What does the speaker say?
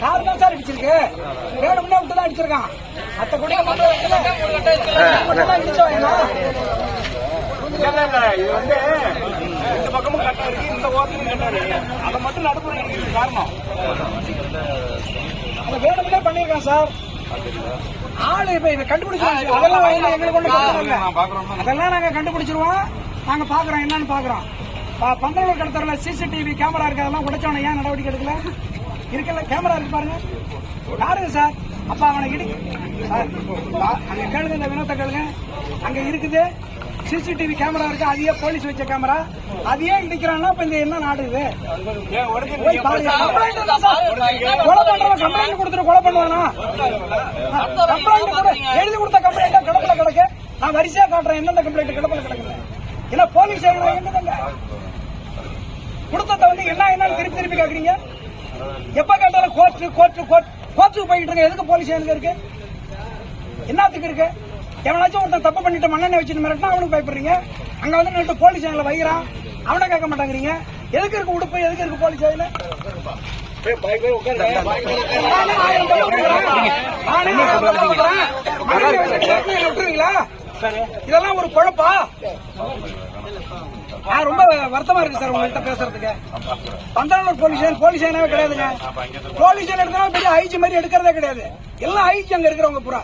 Car தான் sir அடிச்சிருக்கு. வேணும்னே விட்டு தான் அடிச்சிருக்கான். அத்த கூட இது வந்து இந்த பக்கமும் கட்டா இருக்கு. இந்த ஓரத்துலயும் கட்டா இருக்கு. அதை மட்டும் நடுப்புற காரணம். அதை வேணும்னே பண்ணிருக்கான் சார். ஆளு இப்ப இதை கண்டுபிடிச்சிருவாங்க அதெல்லாம் பிரச்சனை இல்ல அதெல்லாம் நாங்க கண்டுபிடிச்சிருவோம். நாங்க பாக்குறோம் என்னன்னு பாக்குறோம் பந்தலூர் கடத்தல சிசிடிவி கேமரா இருக்கு. அதெல்லாம் உடைச்சவன ஏன் நடவடிக்கை எடுக்கல? இருக்குல்ல கேமரா இருக்கு பாருங்க யாருங்க சார் அப்ப அவனை இடி சார், அங்க கேளுங்க இந்த வினோத்தை கேளுங்க அங்க இருக்குது சிசிடிவி கேமரா இருக்கு அதையே போலீஸ் வச்ச கேமரா அதையே இடிக்கிறான்னா இப்ப இந்த என்ன நாடு இது? கொலை பண்றவன் complaint கொடுத்துட்டு கொலை பண்ணுவானா? complaint கொடு. எழுதி கொடுத்த ஆ கிடப்புல கிடக்கு. நான் வரிசையா காட்டுறேன் எந்தெந்த complaint கிடப்புல கிடக்குது. இல்ல police ஸ்டேஷன்ல என்னதுங்க? கொடுத்தத வந்து என்ன என்னன்னு திருப்பி திருப்பி கேக்குறீங்க எப்ப கேட்டாலும் கோர்ட் கோர்ட் கோர்ட் கோர்ட்டுக்கு போயிட்டு இருக்க. எதுக்கு போலீஸ் ஸ்டேஷனுக்கு இருக்கு? என்னத்துக்கு இருக்கு? எவனாச்சும் ஒருத்தன் தப்பு பண்ணிட்டு மண்ணெண்ணெய் வச்சுட்டு மிரட்டினா அவனுக்கு பயப்படுறீங்க. அங்க வந்து நின்று போலீஸ் ஸ்டேஷன்ல வைக்கிறான் அவனை கேட்க மாட்டாங்கிறீங்க. எதுக்கு இருக்கு உடுப்பு? எதுக்கு இருக்கு போலீஸ் விட்டுருவீங்களா? இதெல்லாம் ஒரு குழப்பா? ரொம்ப வருத்தமா இருக்கு சார் உங்கள்கிட்ட பேசுறதுக்கு. பந்தனூர் போலீஸ் ஸ்டேஷன் போலீஸ் ஸ்டேஷனே கிடையாதுங்க. போலீஸ் ஸ்டேஷன் எடுத்தா பெரிய ஐஜி மாதிரி எடுக்கிறதே கிடையாது. எல்லாம் ஐஜி அங்க இருக்கிறவங்க பூரா.